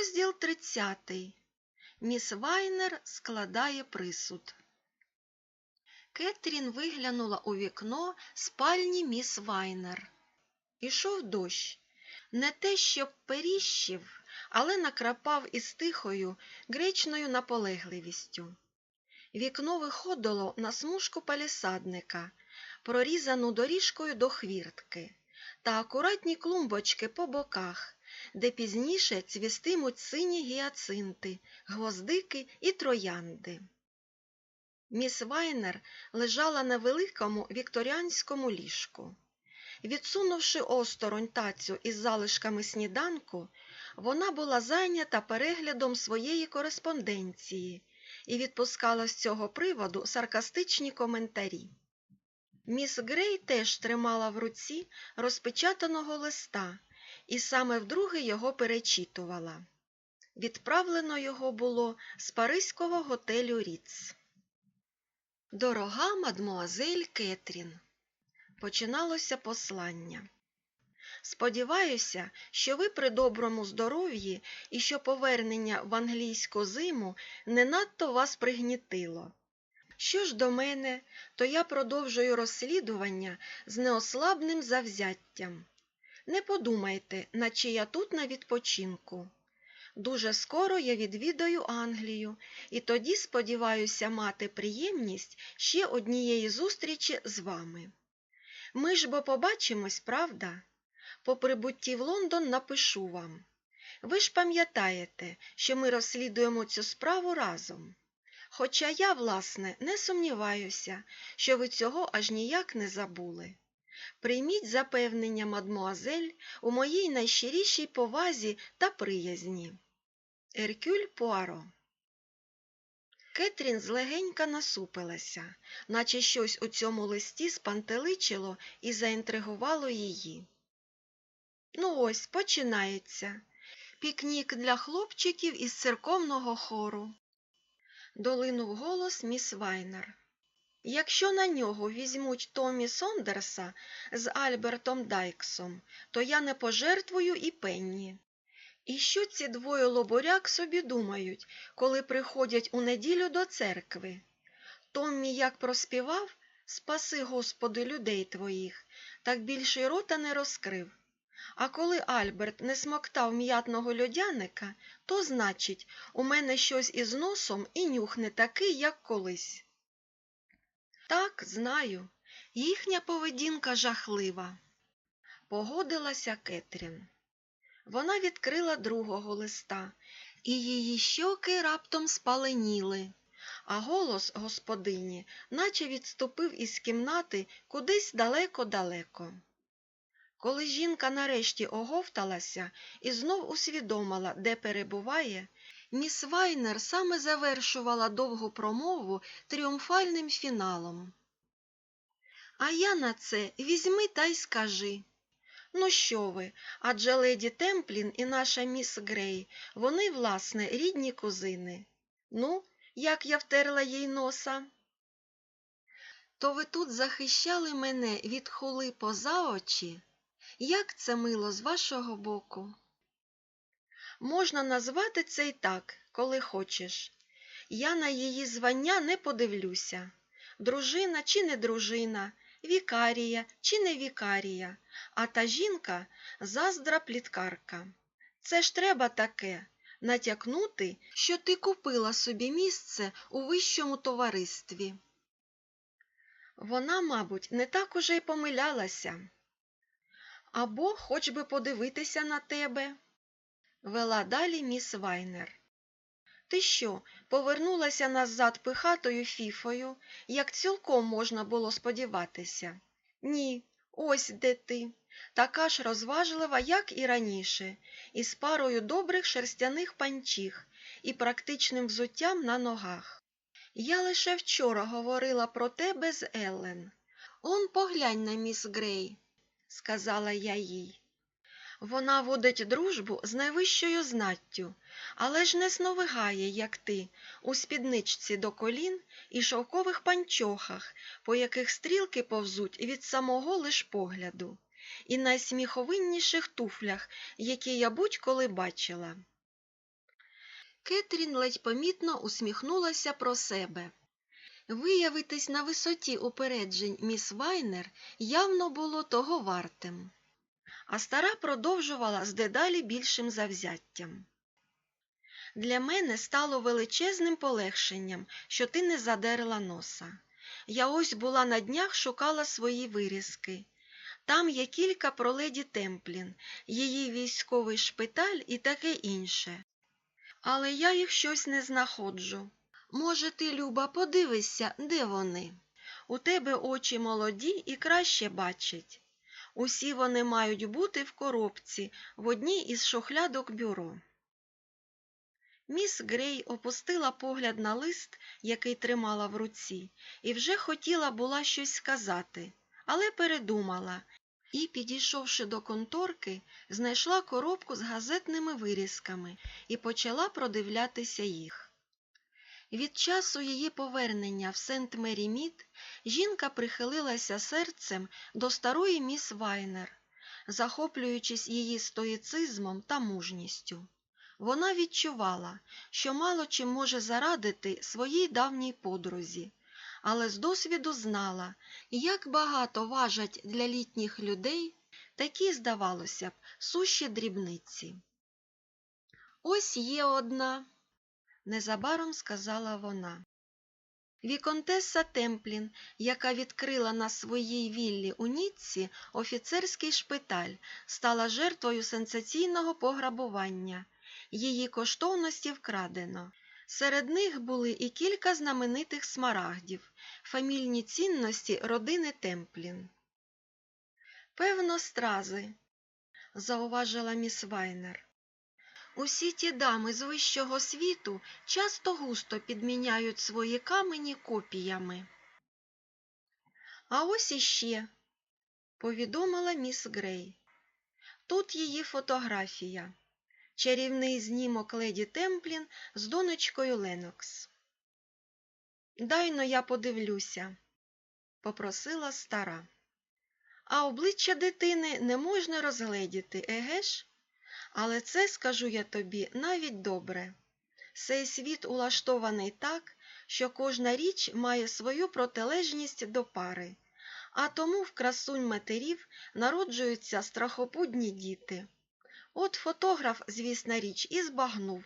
Розділ 30. Міс Вайнер складає присуд. Кетрін виглянула у вікно спальні міс Вайнер. Ішов дощ. Не те, щоб періщив, але накрапав із тихою, гречною наполегливістю. Вікно виходило на смужку палісадника, прорізану доріжкою до хвіртки, та акуратні клумбочки по боках, де пізніше цвістимуть сині гіацинти, гвоздики і троянди. Міс Вайнер лежала на великому вікторіанському ліжку. Відсунувши осторонь тацю із залишками сніданку, вона була зайнята переглядом своєї кореспонденції і відпускала з цього приводу саркастичні коментарі. Міс Грей теж тримала в руці розпечатаного листа і саме вдруге його перечитувала. Відправлено його було з паризького готелю Ріц. Дорога мадмуазель Кетрін. Починалося послання. Сподіваюся, що ви при доброму здоров'ї і що повернення в англійську зиму не надто вас пригнітило. Що ж до мене, то я продовжую розслідування з неослабним завзяттям. Не подумайте, наче я тут на відпочинку. Дуже скоро я відвідаю Англію, і тоді сподіваюся мати приємність ще однієї зустрічі з вами. Ми ж бо побачимось, правда? По прибутті в Лондон напишу вам. Ви ж пам'ятаєте, що ми розслідуємо цю справу разом. Хоча я, власне, не сумніваюся, що ви цього аж ніяк не забули. Прийміть запевнення, мадмуазель, у моїй найщирішій повазі та приязні. Еркюль Пуаро Кетрін злегенька насупилася, наче щось у цьому листі спантеличило і заінтригувало її. Ну ось, починається. Пікнік для хлопчиків із церковного хору. Долинув голос міс Вайнер. Якщо на нього візьмуть Томі Сондерса з Альбертом Дайксом, то я не пожертвую і пенні. І що ці двоє лобуряк собі думають, коли приходять у неділю до церкви? Томмі як проспівав Спаси, Господи, людей твоїх, так більше й рота не розкрив. А коли Альберт не смоктав м'ятного льодяника, то, значить, у мене щось із носом і нюх не такий, як колись. Так, знаю, їхня поведінка жахлива. Погодилася Кетрін. Вона відкрила другого листа, і її щоки раптом спаленіли, а голос господині наче відступив із кімнати кудись далеко-далеко. Коли жінка нарешті оговталася і знов усвідомила, де перебуває, міс Вайнер саме завершувала довгу промову тріумфальним фіналом. А я на це візьми та й скажи. Ну, що ви, адже леді Темплін і наша міс Грей, вони, власне, рідні кузини. Ну, як я втерла їй носа. То ви тут захищали мене від хули поза очі? Як це мило з вашого боку? Можна назвати це й так, коли хочеш. Я на її звання не подивлюся. Дружина чи не дружина, вікарія чи не вікарія, а та жінка заздра пліткарка. Це ж треба таке натякнути, що ти купила собі місце у вищому товаристві. Вона, мабуть, не так уже й помилялася. Або хоч би подивитися на тебе, вела далі міс Вайнер. Ти що, повернулася назад пихатою фіфою, як цілком можна було сподіватися? Ні, ось де ти, така ж розважлива, як і раніше, із парою добрих шерстяних панчіх і практичним взуттям на ногах. Я лише вчора говорила про тебе з Еллен. Он поглянь на міс Грей, сказала я їй. Вона водить дружбу з найвищою знаттю, але ж не сновигає, як ти, у спідничці до колін і шовкових панчохах, по яких стрілки повзуть від самого лиш погляду, і найсміховинніших туфлях, які я будь-коли бачила. Кетрін ледь помітно усміхнулася про себе. Виявитись на висоті упереджень міс Вайнер явно було того вартим. А стара продовжувала з дедалі більшим завзяттям. Для мене стало величезним полегшенням, що ти не задерла носа. Я ось була на днях шукала свої вирізки. Там є кілька про леді Темплін, її військовий шпиталь і таке інше. Але я їх щось не знаходжу. Може, ти, Люба, подивишся, де вони? У тебе очі молоді і краще бачать. Усі вони мають бути в коробці в одній із шухлядок бюро. Міс Грей опустила погляд на лист, який тримала в руці, і вже хотіла була щось сказати, але передумала і, підійшовши до конторки, знайшла коробку з газетними вирізками і почала продивлятися їх. Від часу її повернення в сент мері мід жінка прихилилася серцем до старої міс Вайнер, захоплюючись її стоїцизмом та мужністю. Вона відчувала, що мало чим може зарадити своїй давній подрузі, але з досвіду знала, як багато важать для літніх людей такі, здавалося б, сущі дрібниці. Ось є одна, незабаром сказала вона. Віконтеса Темплін, яка відкрила на своїй віллі у Ніцці офіцерський шпиталь, стала жертвою сенсаційного пограбування. Її коштовності вкрадено. Серед них були і кілька знаменитих смарагдів, фамільні цінності родини Темплін. Певно, стрази, зауважила міс Вайнер. Усі ті дами з вищого світу часто густо підміняють свої камені копіями. А ось іще, повідомила міс Грей. Тут її фотографія. Чарівний знімок леді Темплін з донечкою Ленокс. Дайно я подивлюся, попросила стара. А обличчя дитини не можна розгледіти, еге ж? Але це, скажу я тобі, навіть добре. Цей світ улаштований так, що кожна річ має свою протилежність до пари, а тому в красунь матерів народжуються страхопудні діти. От фотограф, звісна річ, і збагнув,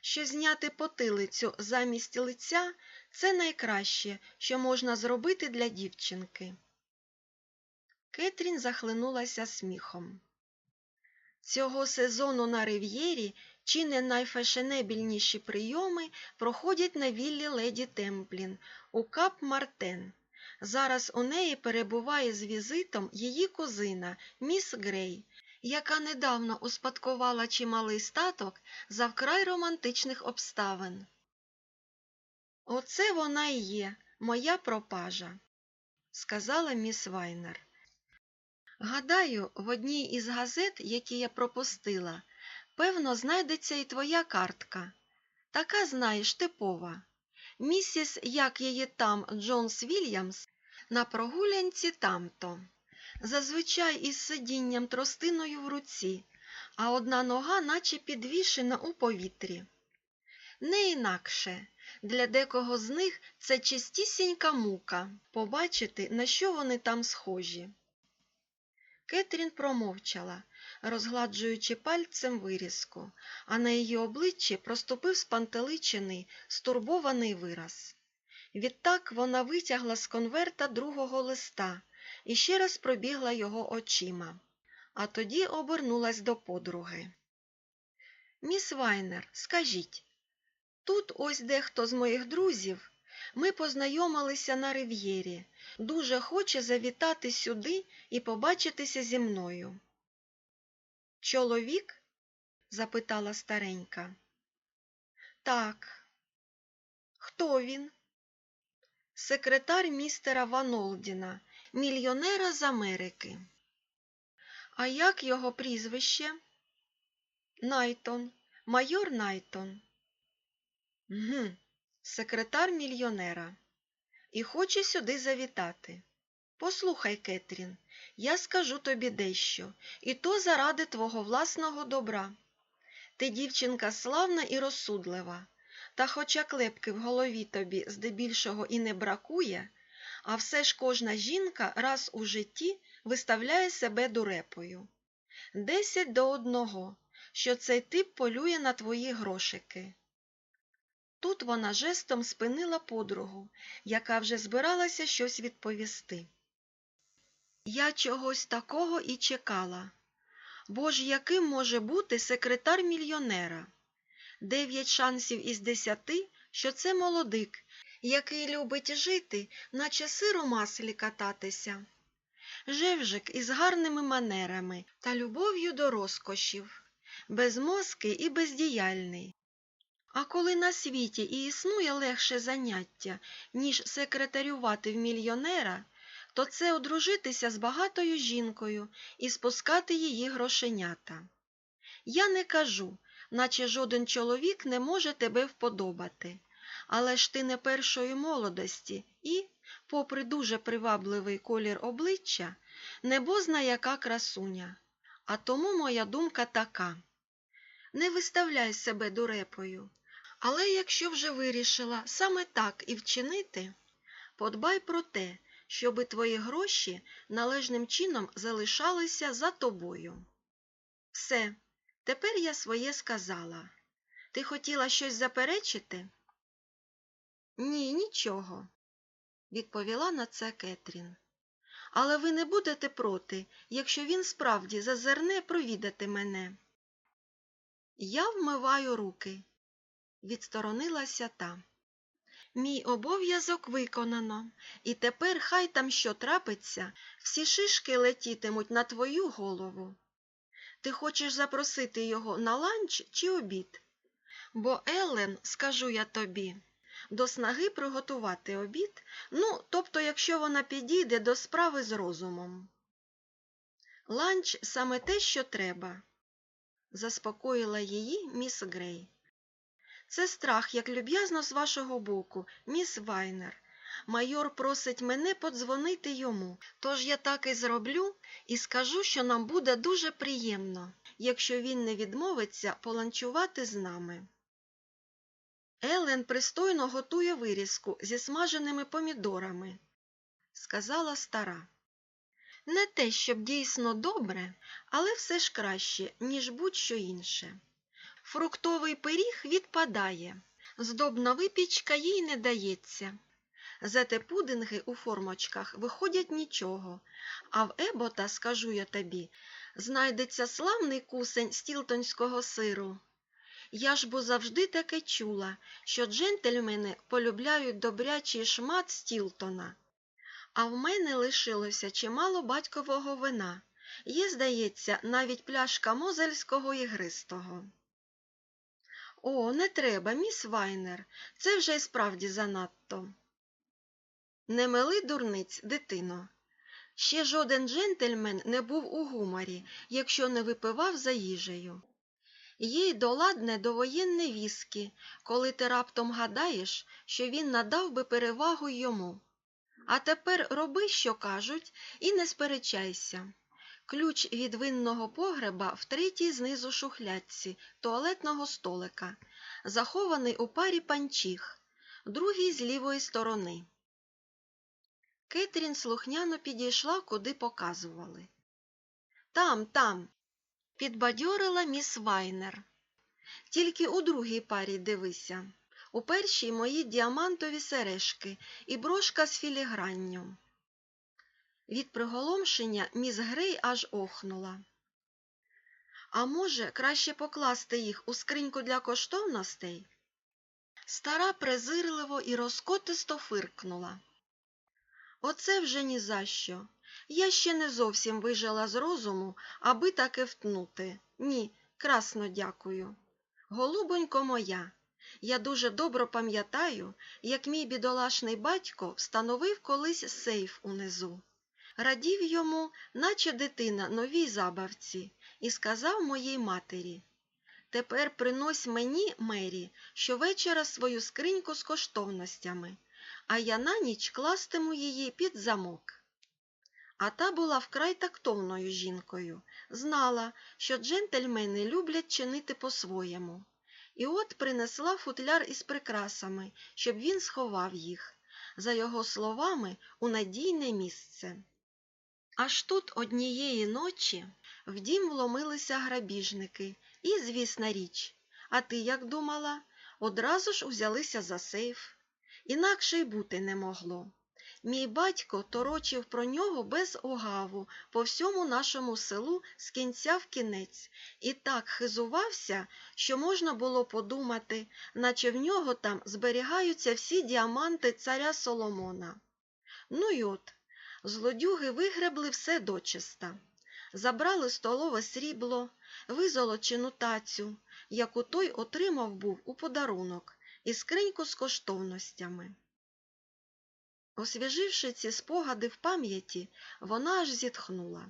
що зняти потилицю замість лиця це найкраще, що можна зробити для дівчинки. Кетрін захлинулася сміхом. Цього сезону на рив'єрі чи не найфешенебільніші прийоми проходять на віллі леді Темплін у Кап Мартен. Зараз у неї перебуває з візитом її кузина, міс Грей, яка недавно успадкувала чималий статок за вкрай романтичних обставин. Оце вона і є, моя пропажа, сказала міс Вайнер. Гадаю, в одній із газет, які я пропустила, певно, знайдеться і твоя картка. Така, знаєш, типова. Місіс, як її там Джонс Вільямс, на прогулянці тамто. Зазвичай із сидінням тростиною в руці, а одна нога наче підвішена у повітрі. Не інакше. Для декого з них це чистісінька мука побачити, на що вони там схожі. Кетрін промовчала, розгладжуючи пальцем вирізку, а на її обличчі проступив спантеличений, стурбований вираз. Відтак вона витягла з конверта другого листа і ще раз пробігла його очима, а тоді обернулась до подруги. Міс Вайнер, скажіть, тут ось дехто з моїх друзів. Ми познайомилися на рив'єрі. Дуже хоче завітати сюди і побачитися зі мною. Чоловік? запитала старенька. Так. Хто він? Секретар містера Ван Олдіна, мільйонера з Америки. А як його прізвище? Найтон, майор Найтон. Гм секретар мільйонера, і хоче сюди завітати. Послухай, Кетрін, я скажу тобі дещо, і то заради твого власного добра. Ти дівчинка славна і розсудлива, та хоча клепки в голові тобі здебільшого і не бракує, а все ж кожна жінка раз у житті виставляє себе дурепою. Десять до одного, що цей тип полює на твої грошики. Тут вона жестом спинила подругу, яка вже збиралася щось відповісти. Я чогось такого і чекала. Бо ж яким може бути секретар мільйонера? Дев'ять шансів із десяти, що це молодик, який любить жити, наче сир у маслі кататися. Жевжик із гарними манерами та любов'ю до розкошів, безмозкий і бездіяльний. А коли на світі і існує легше заняття, ніж секретарювати в мільйонера, то це одружитися з багатою жінкою і спускати її грошенята. Я не кажу, наче жоден чоловік не може тебе вподобати, але ж ти не першої молодості і, попри дуже привабливий колір обличчя, небозна яка красуня. А тому моя думка така. Не виставляй себе дурепою, але якщо вже вирішила саме так і вчинити, подбай про те, щоби твої гроші належним чином залишалися за тобою. Все, тепер я своє сказала. Ти хотіла щось заперечити? Ні, нічого, відповіла на це Кетрін. Але ви не будете проти, якщо він справді зазирне провідати мене. Я вмиваю руки, відсторонилася та. Мій обов'язок виконано, і тепер хай там що трапиться, всі шишки летітимуть на твою голову. Ти хочеш запросити його на ланч чи обід? Бо Еллен, скажу я тобі, до снаги приготувати обід, ну, тобто, якщо вона підійде до справи з розумом. Ланч саме те, що треба, заспокоїла її міс Грей. Це страх, як люб'язно з вашого боку, міс Вайнер. Майор просить мене подзвонити йому, тож я так і зроблю і скажу, що нам буде дуже приємно, якщо він не відмовиться поланчувати з нами. Елен пристойно готує вирізку зі смаженими помідорами, сказала стара. Не те, щоб дійсно добре, але все ж краще, ніж будь-що інше. Фруктовий пиріг відпадає, здобна випічка їй не дається. Зате пудинги у формочках виходять нічого, а в ебота, скажу я тобі, знайдеться славний кусень стілтонського сиру. Я ж бо завжди таке чула, що джентльмени полюбляють добрячий шмат стілтона. А в мене лишилося чимало батькового вина. Є, здається, навіть пляшка мозельського ігристого. О, не треба, міс Вайнер, це вже й справді занадто. Не мили дурниць, дитино. Ще жоден джентльмен не був у гуморі, якщо не випивав за їжею. Їй доладне довоєнне віскі, коли ти раптом гадаєш, що він надав би перевагу йому. А тепер роби, що кажуть, і не сперечайся. Ключ від винного погреба в третій знизу шухлядці туалетного столика, захований у парі панчіх, другий з лівої сторони. Кетрін слухняно підійшла, куди показували. Там, там, підбадьорила міс Вайнер. Тільки у другій парі дивися. У першій мої діамантові сережки і брошка з філігранню. Від приголомшення міс Грей аж охнула. А може, краще покласти їх у скриньку для коштовностей? Стара презирливо і розкотисто фиркнула. Оце вже ні за що. Я ще не зовсім вижила з розуму, аби таки втнути. Ні, красно дякую. Голубонько моя, я дуже добре пам'ятаю, як мій бідолашний батько встановив колись сейф унизу. Радів йому, наче дитина, новій забавці, і сказав моїй матері Тепер принось мені, Мері, щовечора свою скриньку з коштовностями, а я на ніч кластиму її під замок. А та була вкрай тактовною жінкою, знала, що джентльмени люблять чинити по-своєму. І от принесла футляр із прикрасами, щоб він сховав їх, за його словами, у надійне місце. Аж тут однієї ночі в дім вломилися грабіжники, і, звісна річ, а ти як думала, одразу ж узялися за сейф. Інакше й бути не могло. Мій батько торочив про нього без огаву по всьому нашому селу з кінця в кінець і так хизувався, що можна було подумати, наче в нього там зберігаються всі діаманти царя Соломона. Ну й от, злодюги вигребли все дочиста. Забрали столове срібло, визолочену тацю, яку той отримав був у подарунок, і скриньку з коштовностями. Освіживши ці спогади в пам'яті, вона аж зітхнула.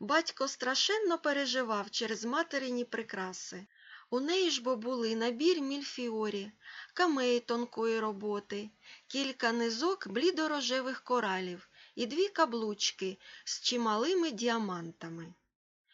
Батько страшенно переживав через материні прикраси. У неї ж бо були набір мільфіорі, камеї тонкої роботи, кілька низок блідорожевих коралів і дві каблучки з чималими діамантами.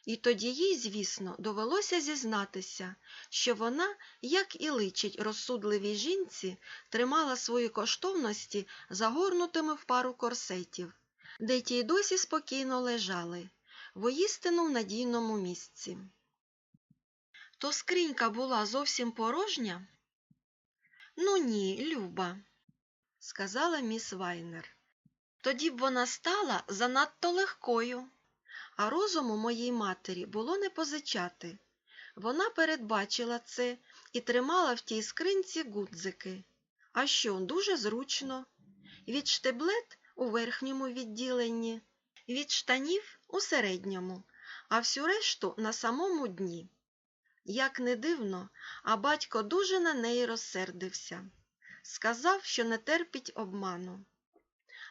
І тоді їй, звісно, довелося зізнатися, що вона, як і личить розсудливій жінці, тримала свої коштовності загорнутими в пару корсетів, де ті й досі спокійно лежали, воїстину в надійному місці. То скринька була зовсім порожня? Ну ні, Люба, сказала міс Вайнер. Тоді б вона стала занадто легкою, а розуму моїй матері було не позичати. Вона передбачила це і тримала в тій скринці гудзики. А що, дуже зручно. Від штеблет у верхньому відділенні, від штанів у середньому, а всю решту на самому дні. Як не дивно, а батько дуже на неї розсердився. Сказав, що не терпить обману.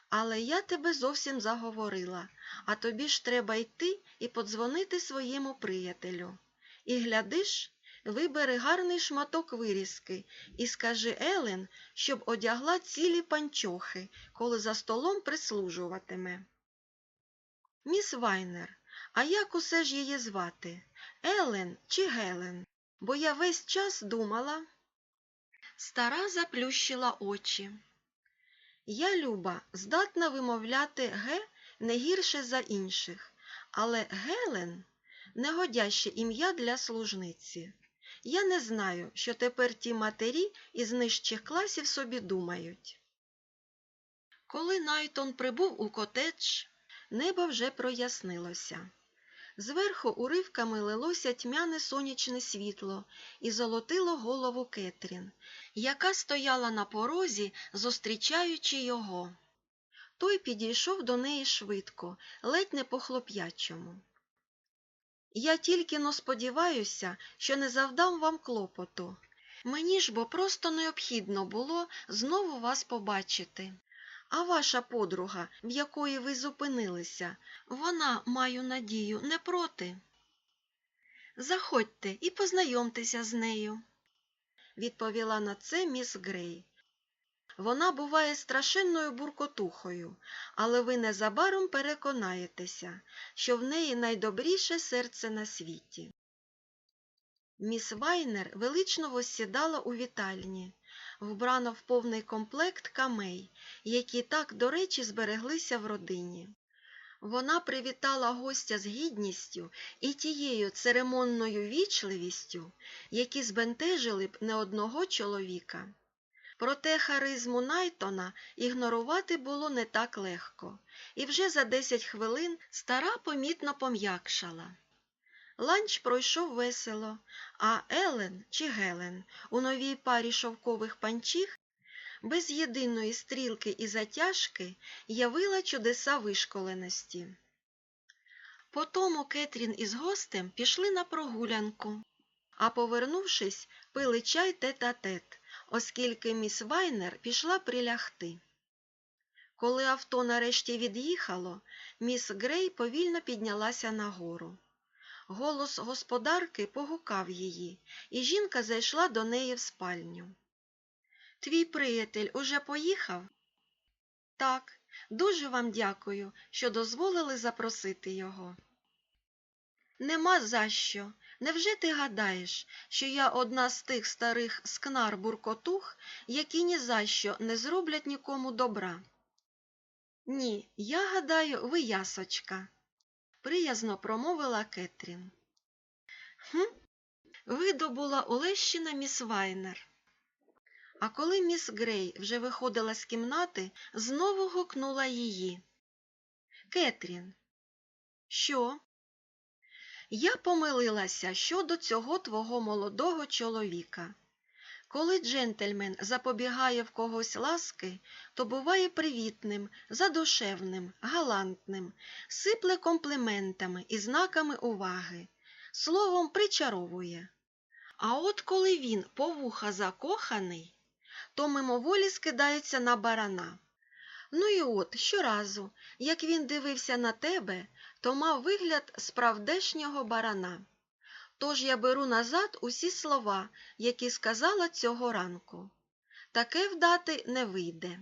Але я тебе зовсім заговорила, а тобі ж треба йти і подзвонити своєму приятелю. І глядиш, вибери гарний шматок вирізки і скажи Елен, щоб одягла цілі панчохи, коли за столом прислужуватиме. Міс Вайнер, а як усе ж її звати? Елен чи Гелен? Бо я весь час думала. Стара заплющила очі. Я, Люба, здатна вимовляти Г не гірше за інших, але Гелен негодяще ім'я для служниці. Я не знаю, що тепер ті матері із нижчих класів собі думають. Коли Найтон прибув у котедж, небо вже прояснилося. Зверху уривками лилося тьмяне сонячне світло і золотило голову Кетрін, яка стояла на порозі, зустрічаючи його. Той підійшов до неї швидко, ледь не по хлоп'ячому. Я тільки но сподіваюся, що не завдам вам клопоту. Мені ж бо просто необхідно було знову вас побачити. А ваша подруга, в якої ви зупинилися, вона, маю надію, не проти. Заходьте і познайомтеся з нею, відповіла на це міс Грей. Вона буває страшенною буркотухою, але ви незабаром переконаєтеся, що в неї найдобріше серце на світі. Міс Вайнер велично воссідала у вітальні, вбрана в повний комплект камей, які так, до речі, збереглися в родині. Вона привітала гостя з гідністю і тією церемонною вічливістю, які збентежили б не одного чоловіка. Проте харизму Найтона ігнорувати було не так легко, і вже за десять хвилин стара помітно пом'якшала. Ланч пройшов весело, а Елен чи Гелен у новій парі шовкових панчіх без єдиної стрілки і затяжки явила чудеса вишколеності. Потому Кетрін із гостем пішли на прогулянку, а повернувшись, пили чай тет-а-тет, оскільки міс Вайнер пішла прилягти. Коли авто нарешті від'їхало, міс Грей повільно піднялася нагору. Голос господарки погукав її, і жінка зайшла до неї в спальню. Твій приятель уже поїхав? Так, Дуже вам дякую, що дозволили запросити його. Нема за що. Невже ти гадаєш, що я одна з тих старих скнар буркотух, які ні за що не зроблять нікому добра? Ні, я гадаю, ви ясочка, приязно промовила Кетрін. Хм? Видобула Олещина міс Вайнер. А коли міс Грей вже виходила з кімнати, знову гукнула її. Кетрін, що? Я помилилася щодо цього твого молодого чоловіка. Коли джентльмен запобігає в когось ласки, то буває привітним, задушевним, галантним, сипле компліментами і знаками уваги, словом причаровує. А от коли він по вуха закоханий, то мимоволі скидається на барана. Ну і от щоразу, як він дивився на тебе, то мав вигляд справдешнього барана. Тож я беру назад усі слова, які сказала цього ранку. Таке вдати не вийде.